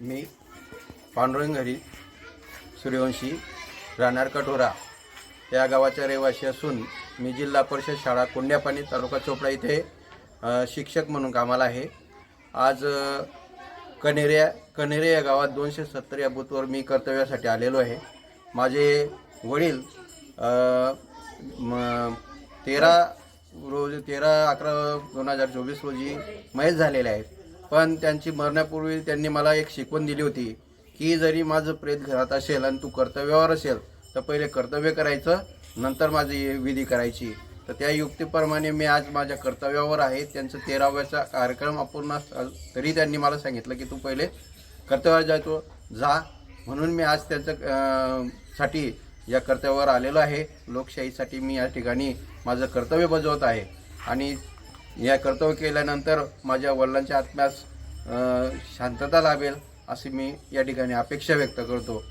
मी पांडुरंग घरी सूर्यवंशी राहणार कटोरा या गावाचा रहिवासी असून मी जिल्हा परिषद शाळा कोंड्यापाणी तालुका चोपडा इथे शिक्षक म्हणून कामाला आहे. आज कनेऱ्या कनेरे या गावात दोनशे सत्तर या बूथवर मी कर्तव्यासाठी आलेलो आहे. माझे वडील तेरा रोज तेरा अकरा दोन हजार चोवीस रोजी मयत झालेले आहेत. पण त्यांची मरण्यापूर्वी त्यांनी मला एक शिकवण दिली होती की जरी माझं प्रेत घरात असेल आणि तू कर्तव्यावर असेल तर पहिले कर्तव्य करायचं नंतर माझी विधी करायची. तर त्या युक्तीप्रमाणे मी आज माझ्या कर्तव्यावर आहे. त्यांचं तेराव्याचा कार्यक्रम अपूर्ण तरी त्यांनी मला सांगितलं की तू पहिले कर्तव्यावर जायचो जा. म्हणून मी आज त्यांचं साठी या कर्तव्यावर आलेलो आहे. लोकशाहीसाठी मी या ठिकाणी माझं कर्तव्य बजावत आहे. आणि या कर्तव्य केल्यानंतर माझ्या वडिलांच्या आत्म्यास शांतता लाभेल अशी मी या ठिकाणी अपेक्षा व्यक्त करतो.